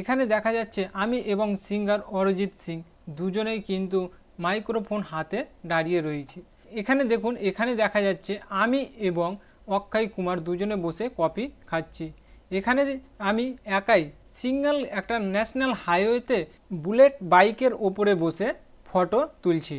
এখানে দেখা যাচ্ছে আমি এবং সিঙ্গার অরিজিৎ সিং দুজনেই কিন্তু মাইক্রোফোন হাতে দাঁড়িয়ে রয়েছে। এখানে দেখুন, এখানে দেখা যাচ্ছে আমি এবং অক্ষয় কুমার দুজনে বসে কফি খাচ্ছি। এখানে আমি একাই সিঙ্গেল একটা ন্যাশনাল হাইওয়েতে বুলেট বাইকের ওপরে বসে ফটো তুলছি।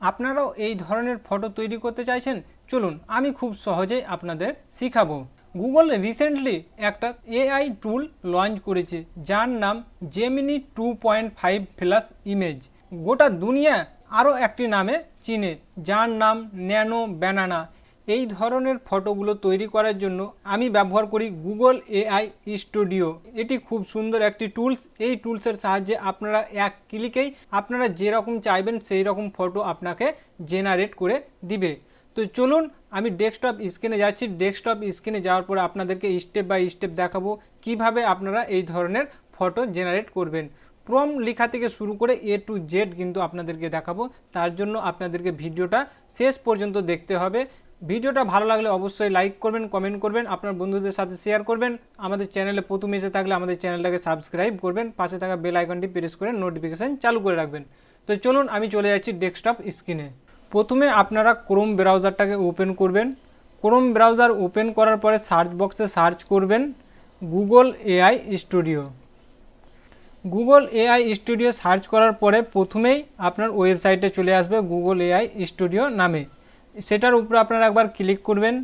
আপনারাও এই ধরনের ফটো তৈরি করতে চাইছেন? চলুন, আমি খুব সহজেই আপনাদের শিখাবো। গুগল রিসেন্টলি একটা এআই টুল লঞ্চ করেছে, যার নাম Gemini two point five plus image গোটা দুনিয়া আরও একটি নামে চিনে, যার নাম ন্যানো ব্যানানা এই ধরনের ফটোগুলো তৈরি করার জন্য আমি ব্যবহার করি গুগল এআই স্টুডিও এটি খুব সুন্দর একটি টুলস এই টুলসের সাহায্যে আপনারা এক ক্লিকেই আপনারা যেরকম চাইবেন সেই রকম ফটো আপনাকে জেনারেট করে দিবে। তো চলুন আমি ডেস্কটপ স্ক্রিনে যাচ্ছি। ডেস্কটপ স্ক্রিনে যাওয়ার পরে আপনাদেরকে স্টেপ বাই স্টেপ দেখাবো কীভাবে আপনারা এই ধরনের ফটো জেনারেট করবেন। প্রম লেখা থেকে শুরু করে এ টু জেড কিন্তু আপনাদেরকে দেখাবো। তার জন্য আপনাদেরকে ভিডিওটা শেষ পর্যন্ত দেখতে হবে। ভিডিওটা ভালো লাগলে অবশ্যই লাইক করবেন কমেন্ট করবেন, আপনার বন্ধুদের সাথে শেয়ার করবেন। আমাদের চ্যানেলে প্রথম এসে থাকলে আমাদের চ্যানেলটাকে সাবস্ক্রাইব করবেন। পাশে থাকা বেল আইকনটি প্রেস করে নোটিফিকেশান চালু করে রাখবেন। তো চলুন আমি চলে যাচ্ছি ডেস্কটপ স্ক্রিনে প্রথমে আপনারা ক্রোম ব্রাউজারটাকে ওপেন করবেন। ক্রোম ব্রাউজার ওপেন করার পরে সার্চ বক্সে সার্চ করবেন Google AI studio Google AI studio search করার পরে প্রথমেই আপনার ওয়েবসাইটে চলে আসবে গুগল এআই স্টুডিও নামে। সেটার উপরে আপনারা একবার ক্লিক করবেন।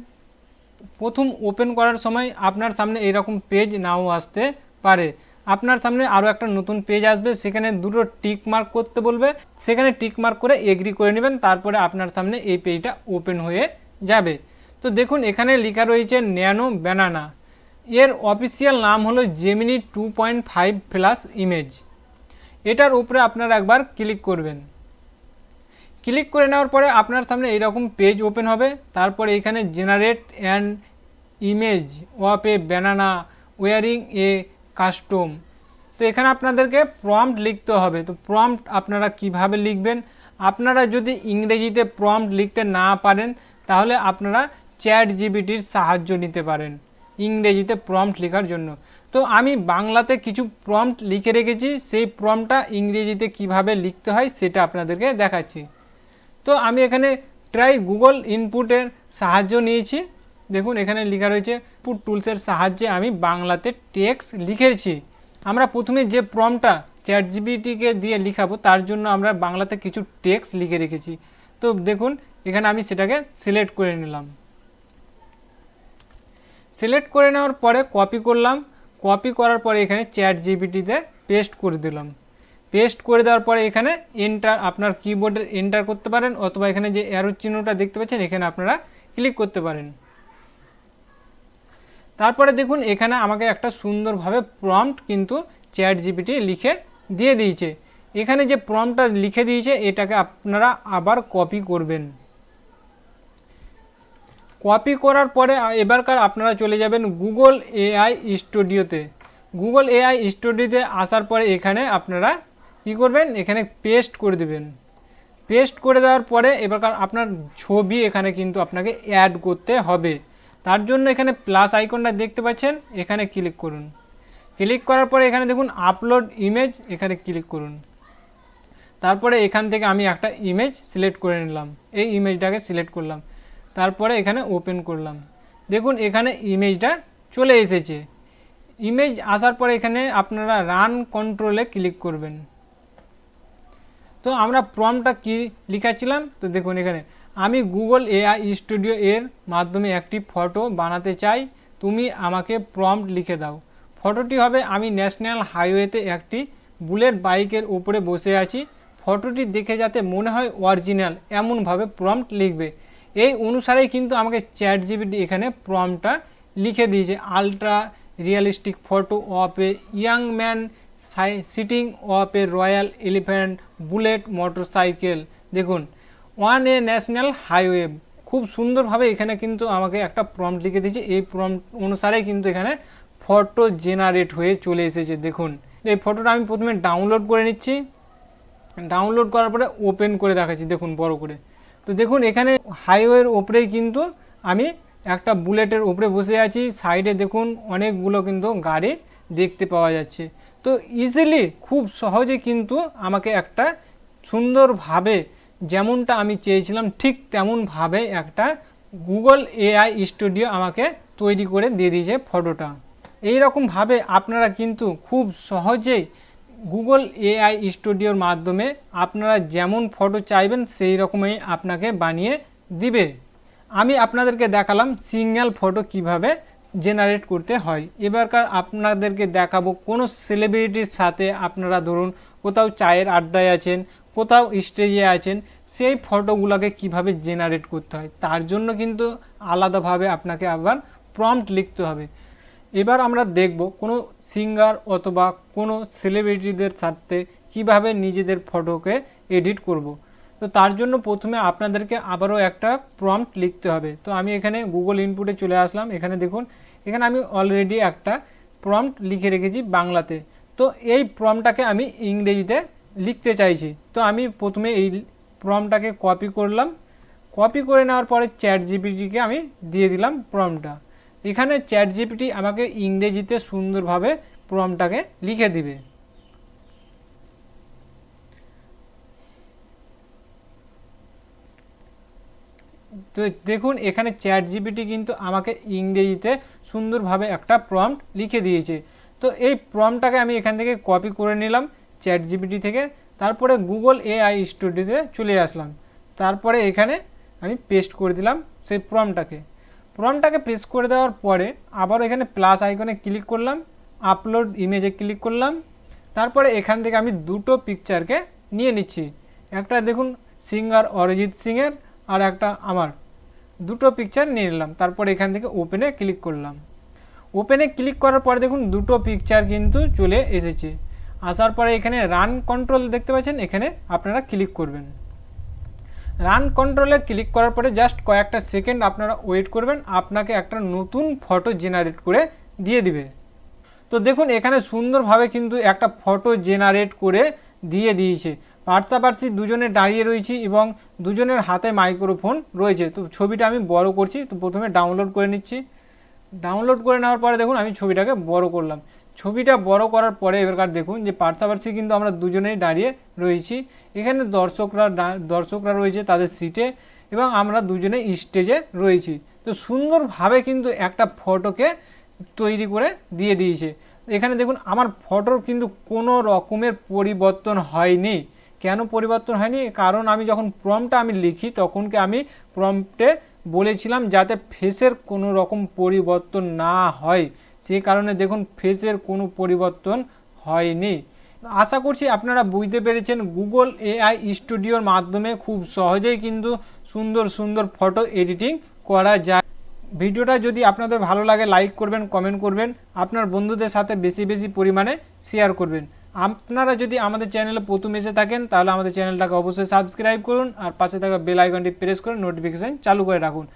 প্রথম ওপেন করার সময় আপনার সামনে এরকম পেজ নাও আসতে পারে। আপনার সামনে আরও একটা নতুন পেজ আসবে, সেখানে দুটো টিক মার্ক করতে বলবে। সেখানে টিক মার্ক করে এগ্রি করে নেবেন, তারপরে আপনার সামনে এই পেজটা ওপেন হয়ে যাবে। তো দেখুন, এখানে লেখা রয়েছে ন্যানো ব্যানানা। এর অফিসিয়াল নাম হলো Gemini two point five plus image এটার উপরে আপনারা একবার ক্লিক করবেন। ক্লিক করে নেওয়ার পরে আপনার সামনে এইরকম পেজ ওপেন হবে। তারপরে এখানে generate an image of a banana wearing a costume তো এখানে আপনাদেরকে প্রম্পট লিখতে হবে। তো প্রম্পট আপনারা কীভাবে লিখবেন? আপনারা যদি ইংরেজিতে প্রম্পট লিখতে না পারেন, তাহলে আপনারা চ্যাট জিবিটির সাহায্য নিতে পারেন ইংরেজিতে প্রম্পট লেখার জন্য। তো আমি বাংলাতে কিছু প্রম্পট লিখে রেখেছি, সেই প্রম্পটটা ইংরেজিতে কীভাবে লিখতে হয় সেটা আপনাদেরকে দেখাচ্ছি। তো আমি এখানে ট্রাই গুগল ইনপুটের সাহায্য নিয়েছি। দেখুন, এখানে লেখা রয়েছে পুট টুলসের সাহায্যে আমি বাংলাতে টেক্স লিখেছি। আমরা প্রথমে যে প্রমটা চ্যাট জিবিটিকে দিয়ে লিখাবো, তার জন্য আমরা বাংলাতে কিছু টেক্সট লিখে রেখেছি। তো দেখুন, এখানে আমি সেটাকে সিলেক্ট করে নিলাম। সিলেক্ট করে নেওয়ার পরে কপি করলাম। কপি করার পরে এখানে চ্যাট জিবিটিতে পেস্ট করে দিলাম। পেস্ট করে দেওয়ার পরে এখানে এন্টার, আপনার কিবোর্ডের এন্টার করতে পারেন, অথবা এখানে যে অ্যারো চিহ্নটা দেখতে পাচ্ছেন, এখানে আপনারা ক্লিক করতে পারেন। তারপরে দেখুন, এখানে আমাকে একটা সুন্দরভাবে প্রম্পট কিন্তু চ্যাট জিপিটি লিখে দিয়ে দিয়েছে। এখানে যে প্রম্পটটা লিখে দিয়েছে, এটাকে আপনারা আবার কপি করবেন। কপি করার পরে এবারকার আপনারা চলে যাবেন গুগল এআই স্টুডিওতে গুগল এআই স্টুডিওতে আসার পরে এখানে আপনারা কী করবেন? এখানে পেস্ট করে দেবেন। পেস্ট করে দেওয়ার পরে এবারকার আপনার ছবি এখানে কিন্তু আপনাকে অ্যাড করতে হবে। তার জন্য এখানে প্লাস আইকনটা দেখতে পাচ্ছেন, এখানে ক্লিক করুন। ক্লিক করার পরে এখানে দেখুন আপলোড ইমেজ এখানে ক্লিক করুন। তারপরে এখান থেকে আমি একটা ইমেজ সিলেক্ট করে নিলাম। এই ইমেজটাকে সিলেক্ট করলাম। তারপরে এখানে ওপেন করলাম। দেখুন এখানে ইমেজটা চলে এসেছে। ইমেজ আসার পরে এখানে আপনারা রান কন্ট্রোলে ক্লিক করবেন। তো আমরা প্রমটা কি লিখাচ্ছিলাম? তো দেখুন এখানে আমি গুগল এআই স্টুডিও এর মাধ্যমে একটি ফটো বানাতে চাই। তুমি আমাকে প্রম্পট লিখে দাও। ফটোটি হবে, আমি ন্যাশনাল হাইওয়েতে একটি বুলেট বাইকের উপরে বসে আছি। ফটোটি দেখে যাতে মনে হয় অরিজিনাল এমনভাবে প্রম্পট লিখবে। এই অনুসারেই কিন্তু আমাকে চ্যাট জিবিটি এখানে প্রম্পটটা লিখে দিয়েছে। Ultra realistic photo of a young man sitting of a Royal Enfield Bullet motorcycle দেখুন ওয়ান এ ন্যাশনাল হাইওয়ে। খুব সুন্দরভাবে এখানে কিন্তু আমাকে একটা প্রম্পট লিখে দিয়েছে। এই প্রম্পট অনুসারে কিন্তু এখানে ফটো জেনারেট হয়ে চলে এসেছে। দেখুন, এই ফটোটা আমি প্রথমে ডাউনলোড করে নিচ্ছি। ডাউনলোড করার পরে ওপেন করে দেখাচ্ছি। দেখুন, বড় করে। তো দেখুন, এখানে হাইওয়ের ওপরেই কিন্তু আমি একটা বুলেটের ওপরে বসে আছি। সাইডে দেখুন, অনেকগুলো কিন্তু গাড়ি দেখতে পাওয়া যাচ্ছে। তো ইজিলি খুব সহজে কিন্তু আমাকে একটা সুন্দরভাবে যেমনটা আমি চেয়েছিলাম, ঠিক তেমনভাবে একটা গুগল এআই স্টুডিও আমাকে তৈরি করে দিয়ে দিয়েছে ফটোটা। এই রকমভাবে আপনারা কিন্তু খুব সহজেই গুগল এআই স্টুডিওর মাধ্যমে আপনারা যেমন ফটো চাইবেন সেই রকমই আপনাকে বানিয়ে দিবে। আমি আপনাদেরকে দেখালাম সিঙ্গেল ফটো কীভাবে জেনারেট করতে হয় এবারকার আপনাদেরকে দেখাবো কোনো সেলিব্রিটির সাথে আপনারা ধরুন কোথাও চায়ের আড্ডায় আছেন, কোথাও স্টেজে আছেন, সেই ফটোগুলোকে কীভাবে জেনারেট করতে হয়, তার জন্য কিন্তু আলাদাভাবে আপনাকে আবার প্রম্পট লিখতে হবে এবার আমরা দেখব কোনো সিঙ্গার অথবা কোনো সেলিব্রিটিদের সাথে কীভাবে নিজেদের ফটোকে এডিট করব। তো তার জন্য প্রথমে আপনাদেরকে আবারও একটা প্রম্পট লিখতে হবে। তো আমি এখানে গুগল ইনপুটে চলে আসলাম। এখানে দেখুন, এখানে আমি অলরেডি একটা প্রম্পট লিখে রেখেছি বাংলাতে। তো এই প্রম্পটটাকে আমি ইংরেজিতে লিখতে চাইছি। তো আমি প্রথমে এই প্রম্পটটাকে কপি করলাম। কপি করে নেওয়ার পরে চ্যাট জিপিটিকে আমি দিয়ে দিলাম প্রম্পটটা এখানে চ্যাট জিপিটি আমাকে ইংরেজিতে সুন্দরভাবে প্রম্পটটাকে লিখে দিবে। তো দেখুন, এখানে চ্যাট জিপিটি কিন্তু আমাকে ইংরেজিতে সুন্দরভাবে একটা প্রম্পট লিখে দিয়েছে। তো এই প্রম্পটটাকে আমি এখান থেকে কপি করে নিলাম চ্যাট জিপিটি থেকে, তারপরে গুগল এআই স্টুডিওতে চলে আসলাম। তারপরে এখানে আমি পেস্ট করে দিলাম সেই প্রম্পটটাকে প্রম্পটটাকে পেস্ট করে দেওয়ার পরে আবার এখানে প্লাস আইকনে ক্লিক করলাম আপলোড ইমেজে ক্লিক করলাম, তারপরে এখান থেকে আমি দুটো পিকচারকে নিয়ে নিচ্ছি। একটা দেখুন সিঙ্গার অরিজিৎ সিংয়ের আর একটা আমার। দুটো পিকচার নিয়ে নিলাম। তারপর এখান থেকে ওপেনে ক্লিক করলাম। ওপেনে ক্লিক করার পরে দেখুন দুটো পিকচার কিন্তু চলে এসেছে। আসার পরে এখানে রান কন্ট্রোল দেখতে পাচ্ছেন? এখানে আপনারা ক্লিক করবেন। রান কন্ট্রোলে ক্লিক করার পরে জাস্ট কয়েকটা সেকেন্ড আপনারা ওয়েট করবেন। আপনাকে একটা নতুন ফটো জেনারেট করে দিয়ে দিবে। তো দেখুন এখানে সুন্দরভাবে কিন্তু একটা ফটো জেনারেট করে দিয়ে দিয়েছে। পার্শ্বাপার্শ্bi দুজনে দাঁড়িয়ে রয়েছি এবং দুজনের হাতে মাইক্রোফোন রয়েছে। তো ছবিটা আমি বড় করছি, তো প্রথমে ডাউনলোড করে নিচ্ছি। ডাউনলোড করে নেওয়ার পরে দেখুন, আমি ছবিটাকে বড় করলাম। ছবিটা বড় করার পরে এবারকার দেখুন যে পার্শ্বাপার্শ্bi কিন্তু আমরা দুজনেই দাঁড়িয়ে রয়েছি। এখানে দর্শকরা দর্শকরা রয়েছে তাদের সিটে এবং আমরা দুজনে স্টেজে রয়েছি। তো সুন্দরভাবে কিন্তু একটা ফটোকে তৈরি করে দিয়ে দিয়েছে। এখানে দেখুন, আমার ফটোর কিন্তু কোনো রকমের পরিবর্তন হয়নি। কেন পরিবর্তন হয়নি? কারণ আমি যখন প্রম্পটটা আমি লিখি, তখনকে আমি প্রম্পটে বলেছিলাম যাতে ফেসের কোনো রকম পরিবর্তন না হয়। সেই কারণে দেখুন ফেসের কোনো পরিবর্তন হয়নি। আশা করছি আপনারা বুঝতে পেরেছেন গুগল এআই স্টুডিওর মাধ্যমে খুব সহজেই কিন্তু সুন্দর সুন্দর ফটো এডিটিং করা যায়। ভিডিওটা যদি আপনাদের ভালো লাগে লাইক করবেন কমেন্ট করবেন। আপনার বন্ধুদের সাথে বেশি বেশি পরিমাণে শেয়ার করবেন। আপনারা যদি আমাদের চ্যানেলে প্রথম এসে থাকেন, তাহলে আমাদের চ্যানেলটাকে অবশ্যই সাবস্ক্রাইব করুন আর পাশে থাকা বেল আইকনটি প্রেস করে নোটিফিকেশান চালু করে রাখুন।